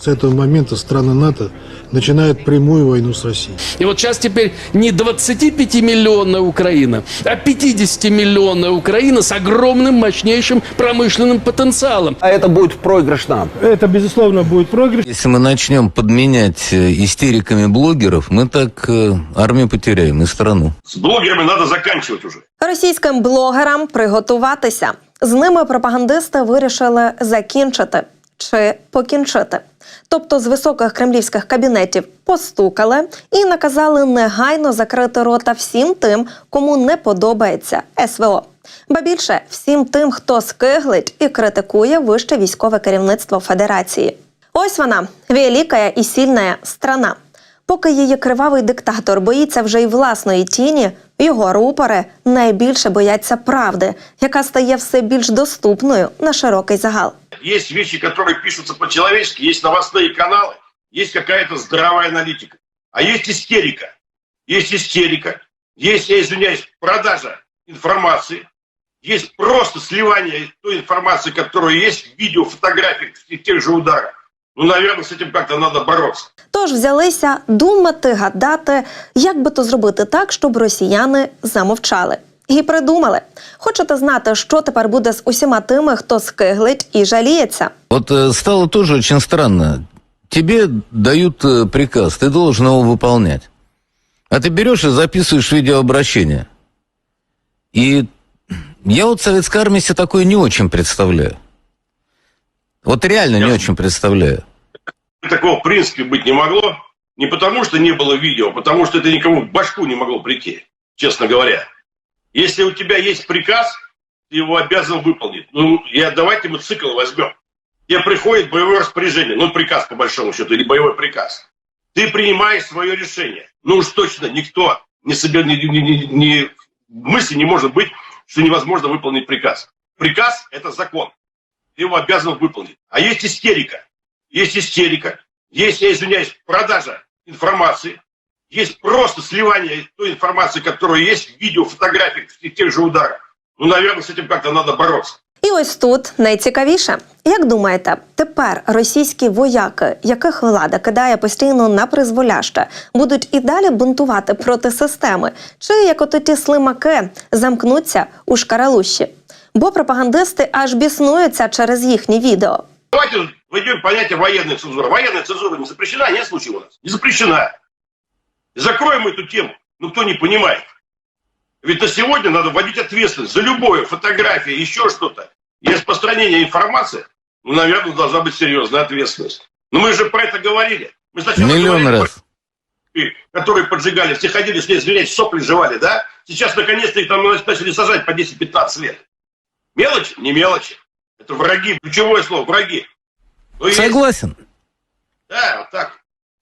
С этого момента страны НАТО начинают прямую войну с Россией. И вот сейчас теперь не 25-миллионная Украина, а 50-миллионная Украина с огромным, мощнейшим промышленным потенциалом. А это будет проигрыш нам. Это, безусловно, будет проигрыш. Если мы начнем подменять э, истериками блогеров, мы так э, армию потеряем и страну. С блогерами надо заканчивать уже. Російським блогерам приготуватися. З ними пропагандисти вирішили закінчити чи покінчити. Тобто з високих кремлівських кабінетів постукали і наказали негайно закрити рота всім тим, кому не подобається СВО. Ба більше всім тим, хто скиглить і критикує вище військове керівництво Федерації. Ось вона велика і сильна страна. Поки її кривавий диктатор боїться вже й власної тіні, його рупори найбільше бояться правди, яка стає все більш доступною на широкий загал. Есть вещи, которые пишутся по-человечески, есть новостные каналы, есть какая-то здравая аналитика. А есть истерика. Есть истерика, есть, я извиняюсь, продажа информации, есть просто сливание той информации, которая есть в видео, фотографиях, в тех же ударах. Ну, наверное, с этим как-то надо бороться. Тож взялися думати, гадати, як би то зробити так, щоб росіяни замовчали. І придумали. Хочете знати, що тепер буде з усіма тими, хто скиглить і жаліється? Вот э, стало тоже очень странно. Тебе дают э, приказ, ты должен его выполнять. А ты берешь и записываешь видеообращение. И я вот в советской армии себе такое не очень представляю. Вот реально не Ясно. очень представляю. Такого в принципе быть не могло. Не потому, что не было видео, а потому что это никому в башку не могло прийти, честно говоря. Если у тебя есть приказ, ты его обязан выполнить. Ну, я, давайте мы цикл возьмем. Тебе приходит боевое распоряжение, ну, приказ по большому счету, или боевой приказ. Ты принимаешь свое решение. Ну уж точно никто не, себе, не, не, не- не- мысли не может быть, что невозможно выполнить приказ. Приказ – это закон. Ты его обязан выполнить. А есть истерика. Есть истерика, есть, я извиняюсь, продажа информации, есть просто сливание той информации, которая есть в видео, фотографиях, в тех же ударах. Ну, наверное, с этим как-то надо бороться. І ось тут найцікавіше. Як думаєте, тепер російські вояки, яких влада кидає постійно на призволяще, будуть і далі бунтувати проти системи? Чи як ото ті слимаки замкнуться у шкаралущі? Бо пропагандисти аж біснуються через їхні відео. Давайте введем понятие военной цензуры. Военная цензура не запрещена, у нас? Не запрещена. Закроем эту тему. Ну, кто не понимает. Ведь на сегодня надо вводить ответственность за любое фотография, еще что-то. И распространение информации, ну, наверное, должна быть серьезная ответственность. Но мы же про это говорили. Мы сначала Миллион говорили раз. которые поджигали, все ходили с ней, извиняюсь, сопли жевали, да? Сейчас, наконец-то, их там начали сажать по 10-15 лет. Мелочь? Не мелочи. Это враги, ключевое слово, враги. Но есть- Согласен. Да, вот так.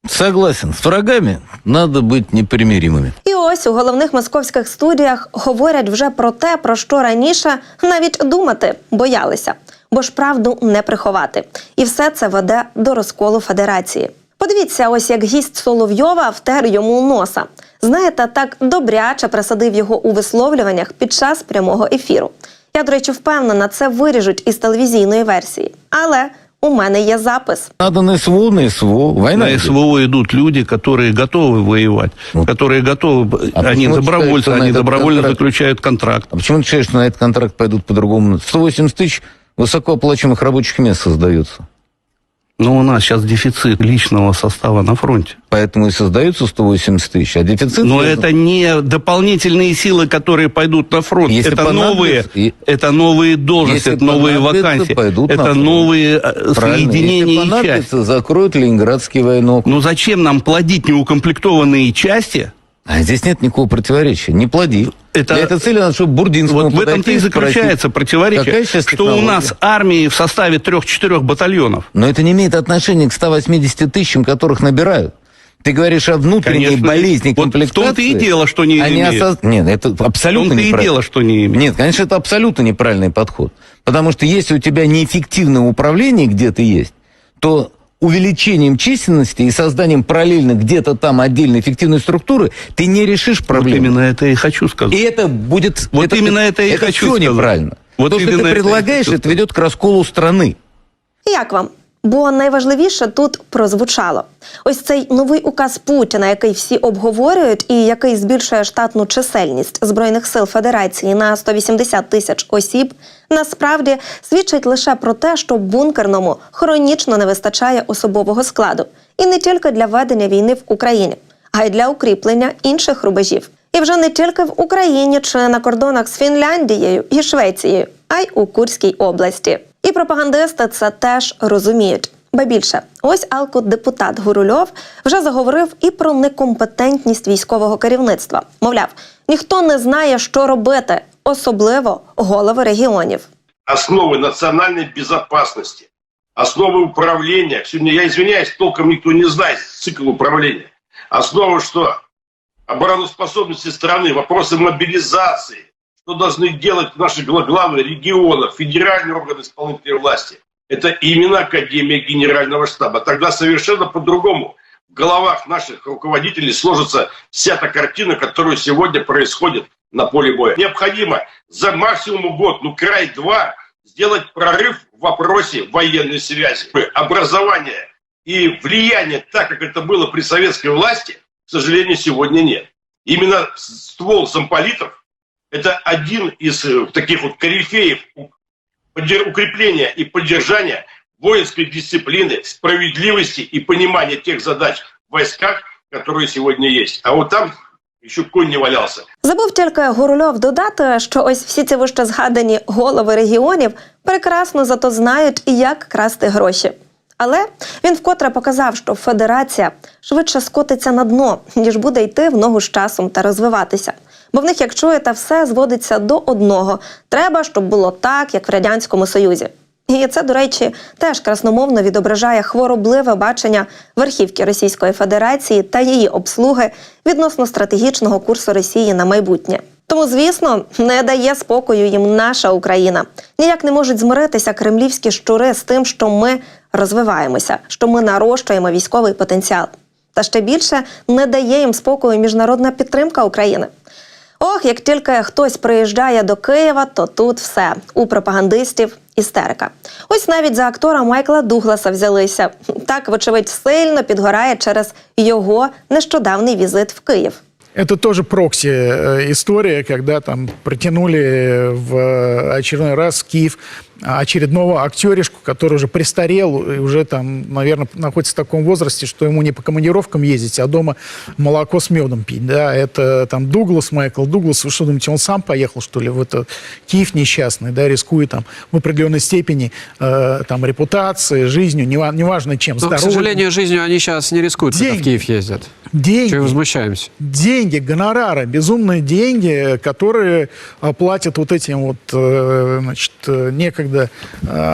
Согласен. С врагами надо быть непримиримыми. І ось у головних московських студіях говорять вже про те, про що раніше навіть думати боялися, бо ж правду не приховати. І все це веде до розколу федерації. Подивіться, ось як гість Соловйова втер йому носа. Знаєте, так добряче присадив його у висловлюваннях під час прямого ефіру. Я, до речі, впевнена, це виріжуть із телевізійної версії. Але у мене є запис. Надо на СВО, на СВО. Война На идет. СВО идут люди, которые готовы воевать, Ну, которые готовы, а они почему ты добровольцы, считаешь, что на они этот добровольно контракт- заключают контракт. А почему ты считаешь, что на этот контракт пойдут по-другому? 180 тысяч высокооплачиваемых рабочих мест создается. Но у нас сейчас дефицит личного состава на фронте. Поэтому и создаются 180 тысяч. А дефицит... Но это не дополнительные силы, которые пойдут на фронт. Если это новые, и- это новые должности, Если это новые вакансии, пойдут это новые э, Правильно. Если соединения и части. закроют Ленинградский военок. Но зачем нам плодить неукомплектованные части? А здесь нет никакого противоречия. Не плоди. Это- Для этой цели надо, чтобы Бурдинскому Вот в этом-то и спросить, заключается какая противоречие, что у технология? нас армии в составе трех-четырех батальонов. Но это не имеет отношения к 180 тысячам, которых набирают. Ты говоришь о внутренней Конечно, болезни вот в том-то комплектации. и дело, что не а не имеет. осоз- Нет, это абсолютно том-то и неправильно. дело, что не имеет. Нет, конечно, это абсолютно неправильный подход. Потому что если у тебя неэффективное управление где-то есть, то увеличением численности и созданием параллельно где-то там отдельной эффективной структуры ты не решишь Вот проблему. именно это и хочу сказать. И это будет... Вот именно это и это хочу всё сказать. неправильно. Вот То, что именно ты это и предлагаешь, хочу это ведет к расколу страны. Як вам? Бо найважливіше тут прозвучало ось цей новий указ Путіна, який всі обговорюють, і який збільшує штатну чисельність збройних сил Федерації на 180 тисяч осіб, насправді свідчить лише про те, що бункерному хронічно не вистачає особового складу, і не тільки для ведення війни в Україні, а й для укріплення інших рубежів. І вже не тільки в Україні чи на кордонах з Фінляндією і Швецією, а й у Курській області. І пропагандисти це теж розуміють. Ба більше, ось алкодепутат Гурульов вже заговорив і про некомпетентність військового керівництва. Мовляв, ніхто не знає, що робити, особливо голови регіонів. основы национальной безопасности, основы управления. Сегодня, я извиняюсь, толком никто не знает цикл управления. Основа что? Обороноспособности страны, вопросы мобилизации, что должны делать наши гла- главы регионов, федеральные органы исполнительной власти. Это именно Академия Генерального штаба. Тогда совершенно по-другому в головах наших руководителей сложится вся та картина, которая сегодня происходит на поле боя. Необходимо за максимум год, ну край два, сделать прорыв в вопросе военной связи. Образование и влияние, так как это было при советской власти, к сожалению, сегодня нет. Именно ствол замполитов – это один из э, таких вот корифеев укрепления и поддержания воинской дисциплины, справедливости и понимания тех задач в войсках, которые сегодня есть. А вот там еще конь не валялся. Забув тільки Гурульов додати, що ось всі ці вище згадані голови регіонів прекрасно зато знають, як красти гроші. Але він вкотре показав, що федерація швидше скотиться на дно, ніж буде йти в ногу з часом та розвиватися. Бо в них, як чуєте, все зводиться до одного: треба, щоб було так, як в радянському союзі. І це, до речі, теж красномовно відображає хворобливе бачення верхівки Російської Федерації та її обслуги відносно стратегічного курсу Росії на майбутнє. Тому, звісно, не дає спокою їм наша Україна. Ніяк не можуть змиритися кремлівські щури з тим, що ми розвиваємося, що ми нарощуємо військовий потенціал. Та ще більше не дає їм спокою міжнародна підтримка України. Ох, як тільки хтось приїжджає до Києва, то тут все у пропагандистів істерика. Ось навіть за актора Майкла Дугласа взялися. Так, вочевидь, сильно підгорає через його нещодавний візит в Київ. Это тоже прокси-история, когда там протянули в очередной раз Киев очередного актеришку, который уже престарел и уже там, наверное, находится в таком возрасте, что ему не по командировкам ездить, а дома молоко с медом пить. Да, это там Дуглас, Майкл Дуглас. Вы что думаете, он сам поехал, что ли, в этот Киев несчастный, да, рискуя там в определенной степени э, там репутацией, жизнью, нева- неважно чем, Но, к сожалению, жизнью они сейчас не рискуют, когда в Деньги. Киев ездят. Деньги. Чего возмущаемся? деньги, гонорары, безумные деньги, которые э, платят вот этим вот, э, значит, э, некогда э,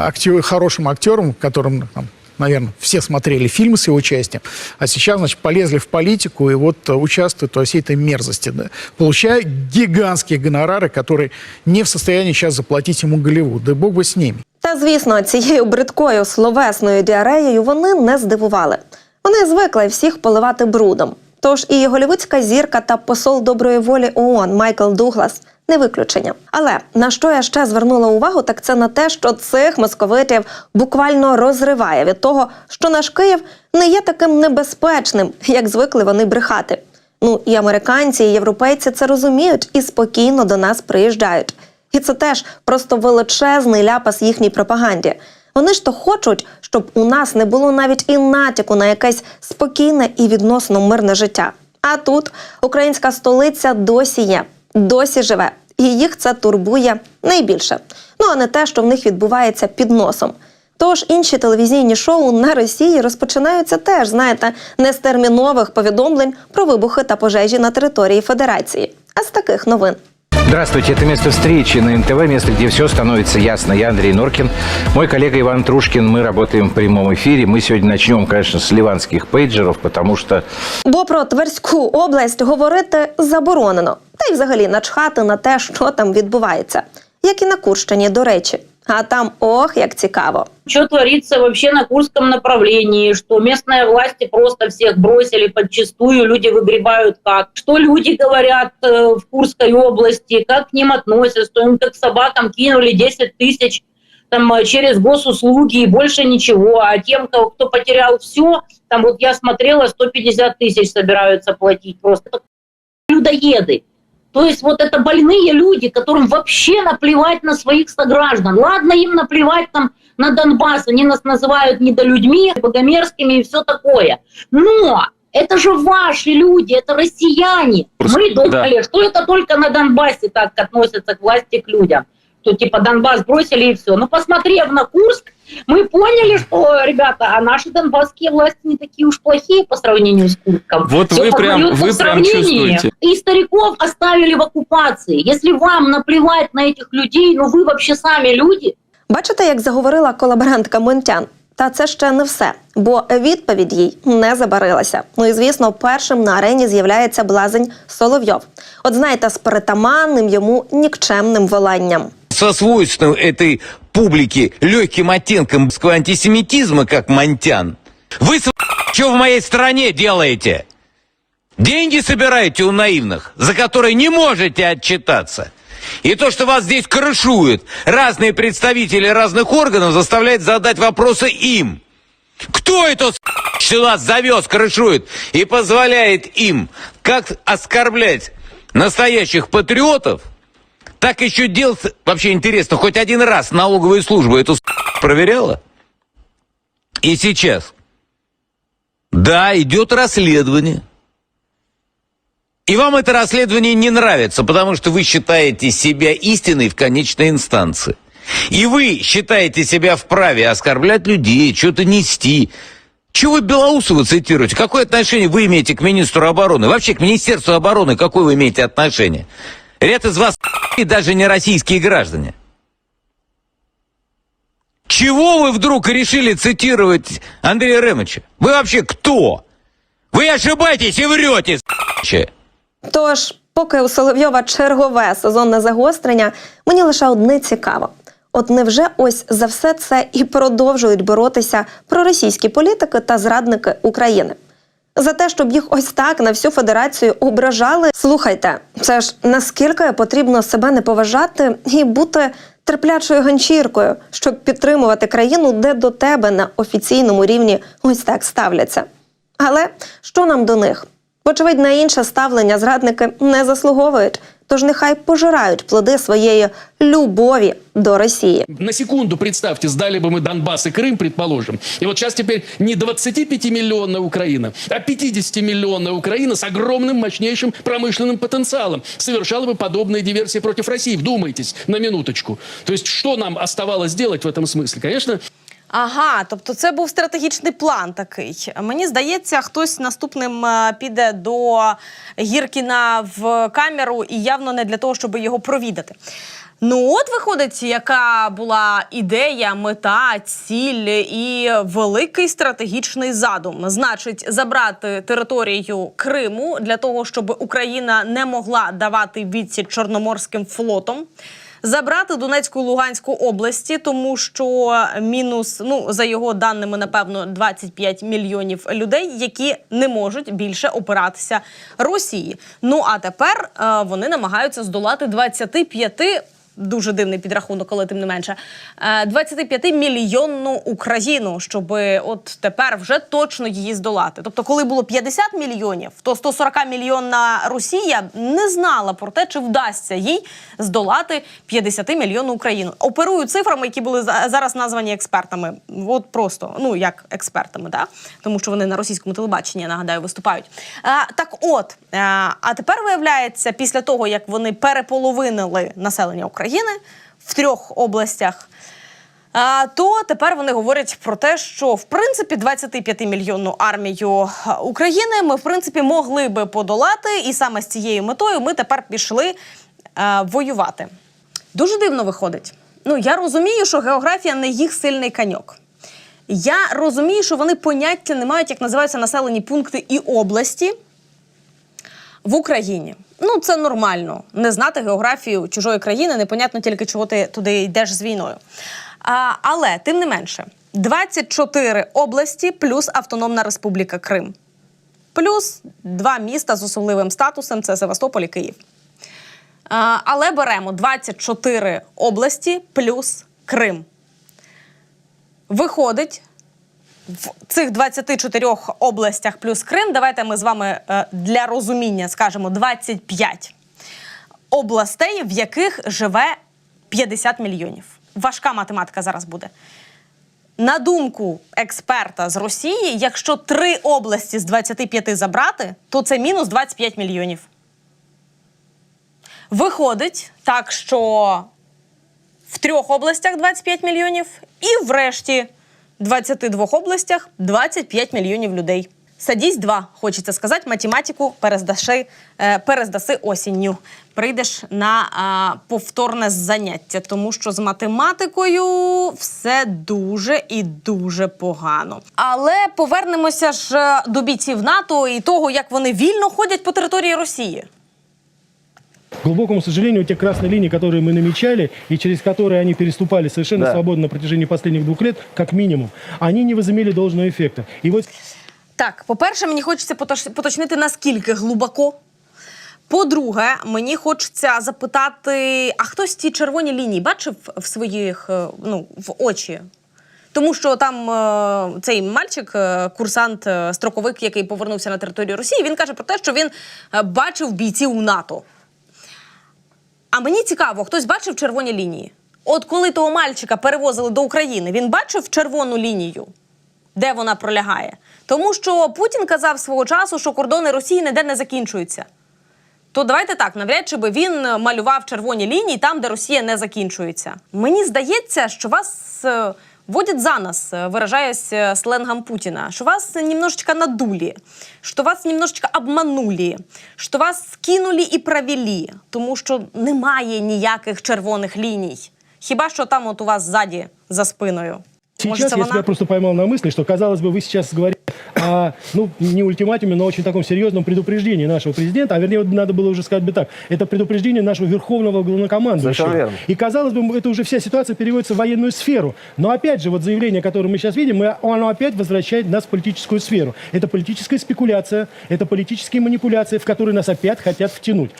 актё- хорошим актерам, которым, там, наверное, все смотрели фильмы с его участием, а сейчас, значит, полезли в политику и вот э, участвуют во всей этой мерзости, да, получая гигантские гонорары, которые не в состоянии сейчас заплатить ему Голливуд, да бог бы с ними. Та звісно, цією бридкою словесною діареєю вони не здивували. Вони звикли всіх поливати брудом. Тож і голівудська зірка та посол доброї волі ООН Майкл Дуглас не виключення. Але на що я ще звернула увагу, так це на те, що цих московитів буквально розриває від того, що наш Київ не є таким небезпечним, як звикли вони брехати. Ну і американці, і європейці це розуміють і спокійно до нас приїжджають. І це теж просто величезний ляпас їхній пропаганді. Вони ж то хочуть, щоб у нас не було навіть і натяку на якесь спокійне і відносно мирне життя. А тут українська столиця досі є, досі живе, і їх це турбує найбільше. Ну а не те, що в них відбувається під носом. Тож інші телевізійні шоу на Росії розпочинаються теж, знаєте, не з термінових повідомлень про вибухи та пожежі на території Федерації, а з таких новин. Здравствуйте, это место встречи на НТВ, место, где все становится ясно. Я Андрей Норкин, мой коллега Иван Трушкин. Мы работаем в прямом эфире. Мы сегодня начнем, конечно, с ливанских пейджеров, потому что Бо про Тверську область говорити заборонено, та й взагалі начхати на те, що там відбувається, як і на Курщині, до речі. А там ох, як цікаво. что творится вообще на Курском направлении, что местные власти просто всех бросили подчистую, люди выгребают как, что люди говорят э, в Курской области, как к ним относятся, что им как собакам кинули 10 тысяч там э, через госуслуги и больше ничего. А тем, кто, кто потерял все, там вот я смотрела, 150 тысяч собираются платить просто. Это людоеды. То есть вот это больные люди, которым вообще наплевать на своих сограждан. Ладно им наплевать там на Донбасс, они нас называют недолюдьми, богомерзкими и все такое. Но это же ваши люди, это россияне. Мы думали, что это только на Донбассе так относятся к власти, к людям. Что типа Донбасс бросили и все. Но посмотрев на Курск, мы поняли, что, ребята, а наши донбасские власти не такие уж плохие по сравнению с Курском. Вот Всё вы прям- познается вы в прям сравнении. чувствуете. И стариков оставили в оккупации. Если вам наплевать на этих людей, ну вы вообще сами люди, Бачите, як заговорила колаборантка Монтян? Та це ще не все, бо відповідь їй не забарилася. Ну і звісно, першим на арені з'являється блазень Соловйов. От знаєте, з притаманним йому нікчемним воланням. Со свойственным этой публике легким оттенком антисемитизма, как Монтян. Вы, что в моей стране делаете? Деньги собираете у наивных, за которые не можете отчитаться. И то, что вас здесь крышуют разные представители разных органов, заставляет задать вопросы им. Кто это сюда завез, крышует и позволяет им как оскорблять настоящих патриотов, так еще делать... Вообще интересно, хоть один раз налоговая служба эту проверяла? И сейчас. Да, идет расследование. И вам это расследование не нравится, потому что вы считаете себя истиной в конечной инстанции. И вы считаете себя вправе оскорблять людей, что-то нести. Чего вы Белоусова цитируете? Какое отношение вы имеете к министру обороны? Вообще к Министерству обороны какое вы имеете отношение? Ряд из вас и даже не российские граждане. Чего вы вдруг решили цитировать Андрея Ремовича? Вы вообще кто? Вы ошибаетесь и врете, с***че. Тож, поки у Соловйова чергове сезонне загострення, мені лише одне цікаво. От невже ось за все це і продовжують боротися проросійські політики та зрадники України? За те, щоб їх ось так на всю федерацію ображали. Слухайте, це ж наскільки потрібно себе не поважати і бути терплячою ганчіркою, щоб підтримувати країну, де до тебе на офіційному рівні ось так ставляться. Але що нам до них? Вочевидь, на інше ставлення зрадники не заслуговують, тож нехай пожирають плоди своєї любові до Росії. На секунду представьте, сдали бы мы Донбасс и Крым, предположим. И вот сейчас теперь не 25-миллионная Украина, а 50-миллионная Украина с огромным, мощнейшим промышленным потенциалом совершала бы подобные диверсии против России. Вдумайтесь на минуточку. То есть что нам оставалось делать в этом смысле? Конечно, Ага, тобто це був стратегічний план такий. Мені здається, хтось наступним е, піде до Гіркіна в камеру і явно не для того, щоб його провідати. Ну, от виходить, яка була ідея, мета, ціль і великий стратегічний задум. Значить, забрати територію Криму для того, щоб Україна не могла давати відсіч Чорноморським флотом. Забрати Донецьку Луганську області, тому що мінус, ну за його даними, напевно, 25 мільйонів людей, які не можуть більше опиратися Росії. Ну а тепер е, вони намагаються здолати 25 Дуже дивний підрахунок, але тим не менше. Е, 25 мільйонну Україну, щоб от тепер вже точно її здолати. Тобто, коли було 50 мільйонів, то 140 мільйонна Росія не знала про те, чи вдасться їй здолати 50 мільйонну Україну. Оперую цифрами, які були за- зараз названі експертами. От просто ну як експертами, да? тому що вони на російському телебаченні, я нагадаю, виступають. А, так, от а, а тепер виявляється, після того як вони переполовинили населення України в трьох областях. А, то тепер вони говорять про те, що в принципі 25-мільйонну армію України ми в принципі могли би подолати, і саме з цією метою ми тепер пішли а, воювати. Дуже дивно виходить. Ну я розумію, що географія не їх сильний каньок. Я розумію, що вони поняття не мають, як називаються населені пункти і області в Україні. Ну, це нормально. Не знати географію чужої країни, непонятно тільки чого ти туди йдеш з війною. А, але тим не менше, 24 області плюс Автономна Республіка Крим. Плюс два міста з особливим статусом це Севастополь і Київ. А, але беремо 24 області плюс Крим. Виходить, в цих 24 областях плюс Крим, давайте ми з вами е, для розуміння скажемо 25 областей, в яких живе 50 мільйонів. Важка математика зараз буде. На думку експерта з Росії, якщо три області з 25 забрати, то це мінус 25 мільйонів. Виходить так, що в трьох областях 25 мільйонів, і в решті 22 областях 25 мільйонів людей. Садись два, хочеться сказати, математику перездаси, е, перездаси осінню. Прийдеш на а, повторне заняття, тому що з математикою все дуже і дуже погано. Але повернемося ж е, до бійців НАТО і того, як вони вільно ходять по території Росії. К глубокому сожалению, те красные линии, которые мы намечали и через которые они переступали совершенно Да. свободно на протяжении последних двух лет, как минимум, они не возымели должного эффекта. И вот Так, по-перше, мені хочеться поточ- поточнити, наскільки глибоко. По-друге, мені хочеться запитати: а хтось ці червоні лінії бачив в своїх е, ну, в очі? Тому що там е, цей мальчик, е, курсант, е, строковик, який повернувся на територію Росії, він каже про те, що він е, бачив бійців НАТО. А мені цікаво, хтось бачив червоні лінії? От коли того мальчика перевозили до України, він бачив червону лінію, де вона пролягає. Тому що Путін казав свого часу, що кордони Росії ніде не закінчуються. То давайте так, навряд чи би він е, малював червоні лінії там, де Росія не закінчується. Мені здається, що вас водять за нас, выражаясь виражаясь е, сленгом Путіна, що вас немножечко надули, що вас немножечко обманули, що вас скинули і провели, тому що немає ніяких червоних ліній. Хіба що там от у вас ззаді за спиною. Сейчас це я вона? себя просто поймал на мысли, что, казалось бы, вы сейчас говорите о, ну, не ультиматуме, но очень таком серьезном предупреждении нашего президента, а вернее, вот надо было уже сказать бы так, это предупреждение нашего верховного главнокомандующего. И, казалось бы, это уже вся ситуация переводится в военную сферу. Но опять же, вот заявление, которое мы сейчас видим, мы- оно опять возвращает нас в политическую сферу. Это политическая спекуляция, это политические манипуляции, в которые нас опять хотят втянуть.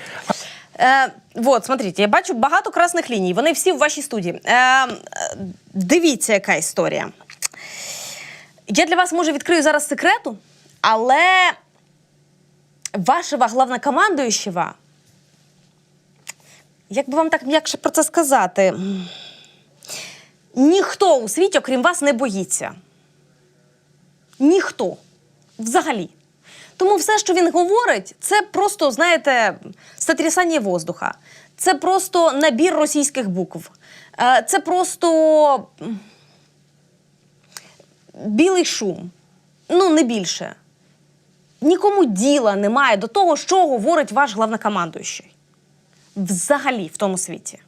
Е, вот, смотрите, я бачу багато красних ліній. Вони всі в вашій студії. Е, е, дивіться, яка історія. Я для вас може відкрию зараз секрету, але вашого главнокомандуючого, як би вам так м'якше про це сказати, ніхто у світі, окрім вас, не боїться. Ніхто. Взагалі. Тому все, що він говорить, це просто, знаєте, сотрясання воздуха. Це просто набір російських букв. Е, Це просто білий шум. Ну, не більше. Нікому діла немає до того, що говорить ваш главнокомандуючий. Взагалі в тому світі.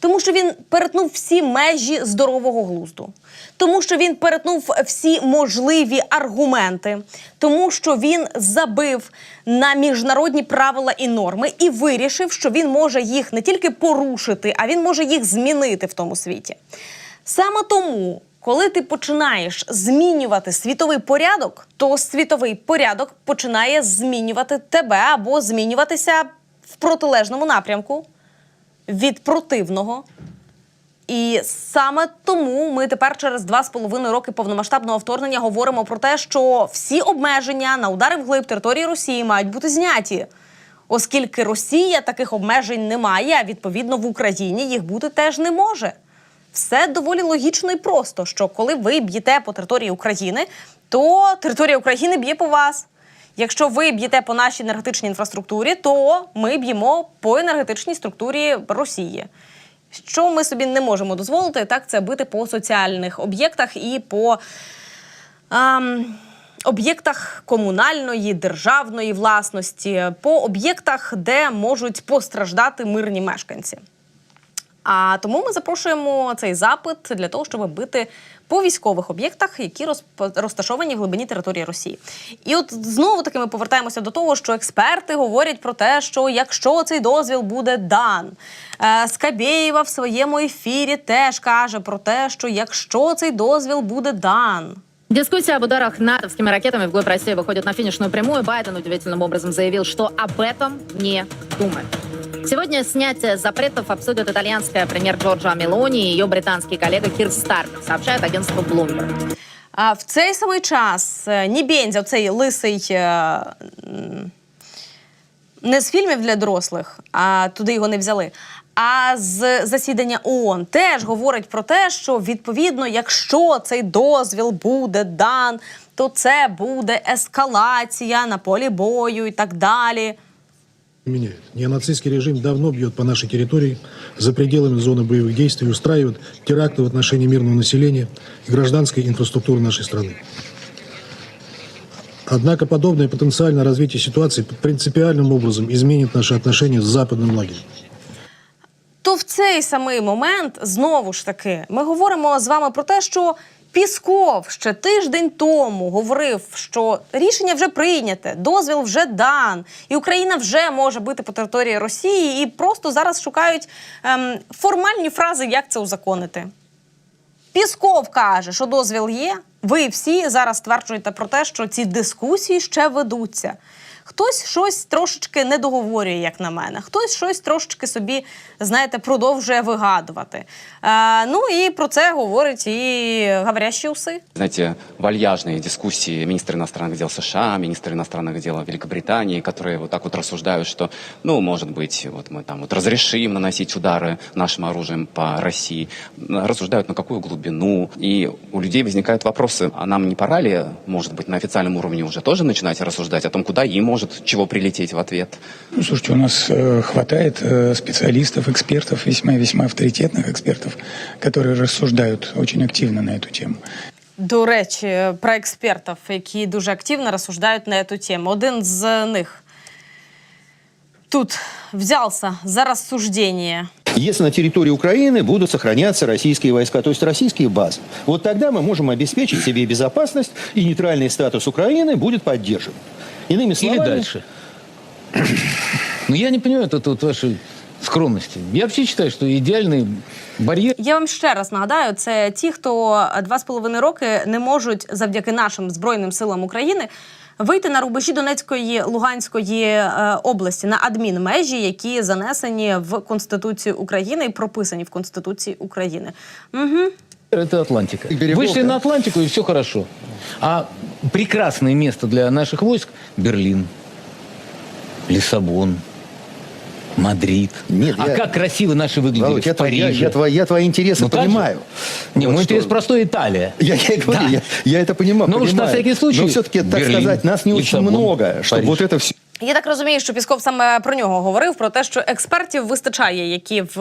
Тому що він перетнув всі межі здорового глузду, тому що він перетнув всі можливі аргументи, тому що він забив на міжнародні правила і норми і вирішив, що він може їх не тільки порушити, а він може їх змінити в тому світі. Саме тому, коли ти починаєш змінювати світовий порядок, то світовий порядок починає змінювати тебе або змінюватися в протилежному напрямку від противного. І саме тому ми тепер через два з половиною роки повномасштабного вторгнення говоримо про те, що всі обмеження на удари вглиб території Росії мають бути зняті. Оскільки Росія таких обмежень не має, а відповідно в Україні їх бути теж не може. Все доволі логічно і просто, що коли ви б'єте по території України, то територія України б'є по вас. Якщо ви б'єте по нашій енергетичній інфраструктурі, то ми б'ємо по енергетичній структурі Росії. Що ми собі не можемо дозволити, так це бити по соціальних об'єктах і по ем, об'єктах комунальної, державної власності, по об'єктах, де можуть постраждати мирні мешканці. А тому ми запрошуємо цей запит для того, щоб бити по військових об'єктах, які розп- розташовані в глибині території Росії. І от знову таки ми повертаємося до того, що експерти говорять про те, що якщо цей дозвіл буде дан, е, Скабєєва в своєму ефірі теж каже про те, що якщо цей дозвіл буде дан. Дискуссия об ударах натовскими ракетами в глубь России выходит на финишную прямую. Байден удивительным образом заявил, что об этом не думает. Сегодня снятие запретов обсудят итальянская премьер Джорджа Мелони и ее британский коллега Кир Стармер, сообщает агентство Bloomberg. А в цей самий час е, Нібензя, цей лисий. е, Не з фільмів для дорослих, а туди його не взяли. А з засідання ООН теж говорить про те, що відповідно, якщо цей дозвіл буде дан, то це буде ескалація на полі бою і так далі. Меняет. Неонацистский режим давно бьет по нашей территории, за пределами зоны боевых действий, и устраивает теракты в отношении мирного населения и гражданской инфраструктуры нашей страны. Однако подобное потенциальное развитие ситуации принципиальным образом изменит наши отношения с западным лагерем. То в цей самий момент знову ж таки ми говоримо з вами про те, що Пісков ще тиждень тому говорив, що рішення вже прийняте, дозвіл вже дан, і Україна вже може бити по території Росії, і просто зараз шукають ем, формальні фрази, як це узаконити. Пісков каже, що дозвіл є. Ви всі зараз стверджуєте про те, що ці дискусії ще ведуться. Хтось щось трошечки не договорює, як на мене. Хтось щось трошечки собі, знаєте, продовжує вигадувати. Е, ну і про це говорять і говорящі уси. знаете, вальяжные дискуссии министра иностранных дел США, министра иностранных дел Великобритании, которые вот так вот рассуждают, что, ну, может быть, вот мы там вот разрешим наносить удары нашим оружием по России, рассуждают на какую глубину, и у людей возникают вопросы, а нам не пора ли, может быть, на официальном уровне уже тоже начинать рассуждать о том, куда им может чего прилететь в ответ? Ну, слушайте, у нас э, хватает э, специалистов, экспертов, весьма-весьма авторитетных экспертов, которые рассуждают очень активно на эту тему. До речі, про експертів, які дуже активно розсуждають на цю тему. Один з них тут взявся за розсуждення. Если на территории Украины будут сохраняться российские войска, то есть российские базы, вот тогда мы можем обеспечить себе безопасность, и нейтральный статус Украины будет поддержан. Иными словами... Или дальше. Ну, я не понимаю вот, вот вашей скромности. Я вообще считаю, что идеальный барьер Я вам ще раз нагадаю, це ті, хто два з половиною роки не можуть завдяки нашим збройним силам України вийти на рубежі Донецької Луганської е, області на адмінмежі, які занесені в Конституцію України і прописані в Конституції України. Угу. это Атлантика. Берегов, Вышли да. на Атлантику, и все хорошо. А прекрасное место для наших войск – Берлин, Лиссабон, Мадрид. Нет, а я- как красиво наши выглядели Володь, я, Париже. я- я твои, я твои интересы Ну, понимаю. Не, Вот мой что- интерес простой – Италия. Я, я говорю, Да. я, я это понимаю. Ну уж на понимаю. всякий случай Но все-таки, так Берлин, сказать, нас не очень Лиссабон, много, чтобы Париж. вот это все... Я так розумію, що Пісков саме про нього говорив: про те, що експертів вистачає, які в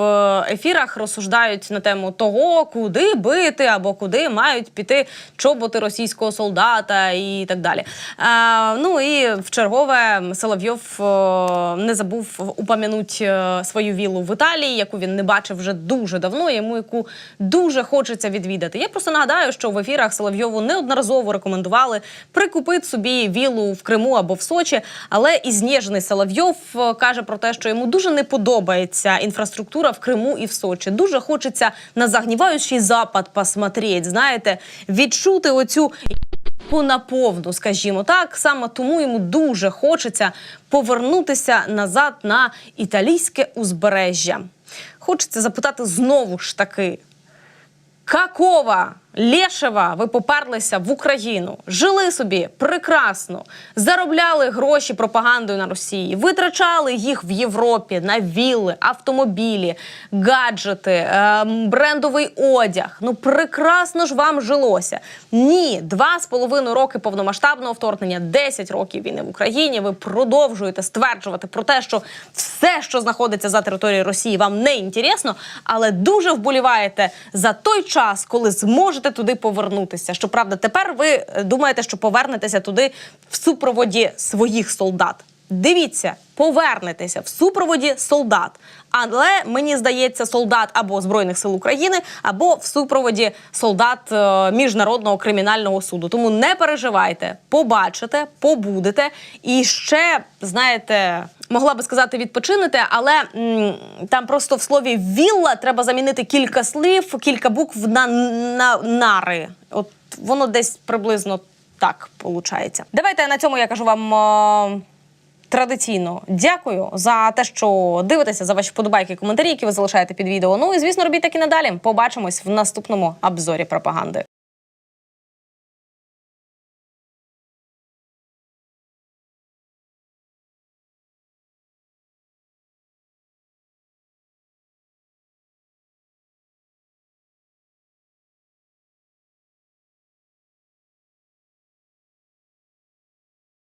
ефірах розсуждають на тему того, куди бити або куди мають піти чоботи російського солдата і так далі. А, ну і в чергове Соловйов е, не забув упомянуть е, свою вілу в Італії, яку він не бачив вже дуже давно, йому яку дуже хочеться відвідати. Я просто нагадаю, що в ефірах Соловйову неодноразово рекомендували прикупити собі вілу в Криму або в Сочі, але і знежений Соловйов е, каже про те, що йому дуже не подобається інфраструктура в Криму і в Сочі. Дуже хочеться на загніваючий запад посмотреть, знаєте, відчути оцю наповну, скажімо так. Саме тому йому дуже хочеться повернутися назад на італійське узбережжя. Хочеться запитати знову ж таки, какого лешего ви поперлися в Україну, жили собі прекрасно, заробляли гроші пропагандою на Росії, витрачали їх в Європі на вілли, автомобілі, гаджети, ем, брендовий одяг. Ну прекрасно ж вам жилося. Ні, два з половиною роки повномасштабного вторгнення, 10 років війни в Україні. Ви продовжуєте стверджувати про те, що все, що знаходиться за територією Росії, вам не інтересно, але дуже вболіваєте за той час, коли зможете туди повернутися. Щоправда, тепер ви е, думаєте, що повернетеся туди в супроводі своїх солдат. Дивіться, повернетеся в супроводі солдат. Але мені здається, солдат або Збройних сил України, або в супроводі солдат е, Міжнародного кримінального суду. Тому не переживайте, побачите, побудете. І ще, знаєте, могла би сказати, відпочинете, але м, там просто в слові вілла треба замінити кілька слів, кілька букв на, на нари. От воно десь приблизно так виходить. Давайте на цьому я кажу вам. е, традиційно дякую за те, що дивитеся за ваші вподобайки, коментарі, які ви залишаєте під відео. Ну і звісно, робіть так і надалі. Побачимось в наступному обзорі пропаганди.